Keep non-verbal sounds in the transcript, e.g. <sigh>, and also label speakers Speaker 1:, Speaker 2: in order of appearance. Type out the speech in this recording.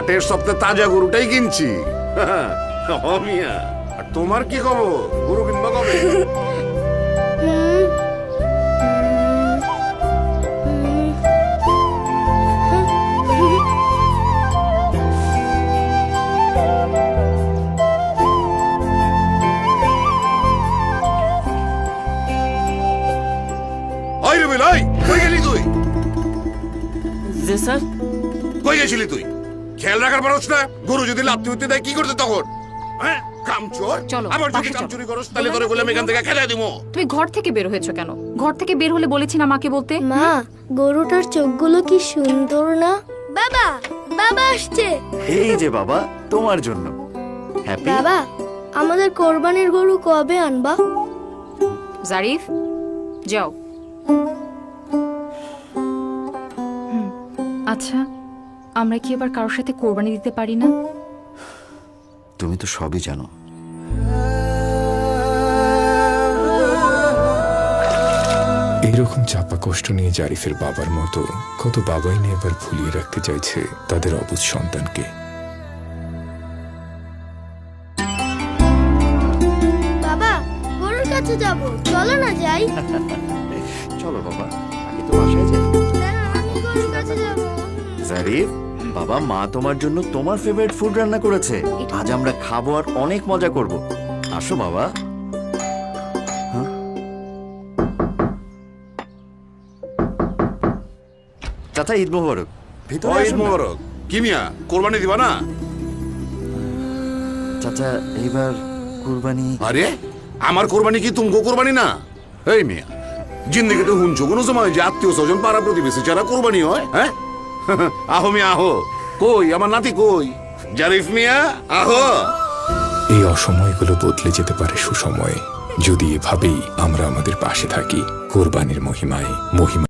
Speaker 1: হাটের সপ্তাহে তাজা গরুটাই কিনছি। <laughs> মিয়া। আর তোমার কি খবর? গরু কিনবা কবে? <laughs> ওই রবিল ওই কই গেলি তুই?
Speaker 2: স্যার।
Speaker 1: কই গেছিলি তুই? খেয়াল রাখার পারছ না। গরু যদি উঠতে দেয় কি করতে তখন? হ্যাঁ কামচোর
Speaker 3: চলো,
Speaker 1: আবার যদি
Speaker 3: বাসে
Speaker 1: কাম
Speaker 3: চলো।
Speaker 1: চুরি করস তাহলে তোরে বলে এখান থেকে খেলা দিমু।
Speaker 3: তুমি ঘর থেকে বের হয়েছো কেন? ঘর থেকে বের হলে বলেছি না মাকে বলতে?
Speaker 4: মা গরুটার চোখগুলো কি সুন্দর না? বাবা বাবা আসছে।
Speaker 5: এই যে বাবা তোমার জন্য। হ্যাপি
Speaker 4: বাবা আমাদের কোরবানির গরু কবে আনবা?
Speaker 3: জারিফ যাও। আচ্ছা। আমরা কি এবার কারোর সাথে কোরবানি দিতে পারি না?
Speaker 5: তুমি তো সবই জানো।
Speaker 6: এইরকম চাপা কষ্ট নিয়ে জারিফের বাবার মতো কত বাবাই নিয়ে এবার ভুলিয়ে রাখতে চাইছে তাদের অবুধ সন্তানকে।
Speaker 4: বাবা গরুর কাছে যাব। চলো না যাই। <laughs>
Speaker 5: চলো বাবা। জারিফ বাবা মা তোমার জন্য তোমার ফেভারিট ফুড রান্না করেছে। আজ আমরা খাব আর অনেক মজা করব। আসো বাবা। হ্যাঁ? চাচা ঈদ মোবারক। ভিতরে না।
Speaker 1: মোবারক। কি মিয়া কোরবানি দিবা না?
Speaker 5: চাচা এইবার কুরবানি
Speaker 1: আরে আমার কোরবানি কি তুমকো কোরবানি না? এই মিয়া জিন্দিগিতে হুনছো কোনো সময় যে আত্মীয় স্বজন পাড়া প্রতিবেশী যারা কোরবানি হয় হ্যাঁ? <laughs> আহো মিয়া, আহো। কই, আমার নাতি কই? জারিফ মিয়া, আহো।
Speaker 6: এই অসময়গুলো বদলে যেতে পারে সুসময়ে। যদি এভাবেই আমরা আমাদের পাশে থাকি, কোরবানির মহিমায় মহিমা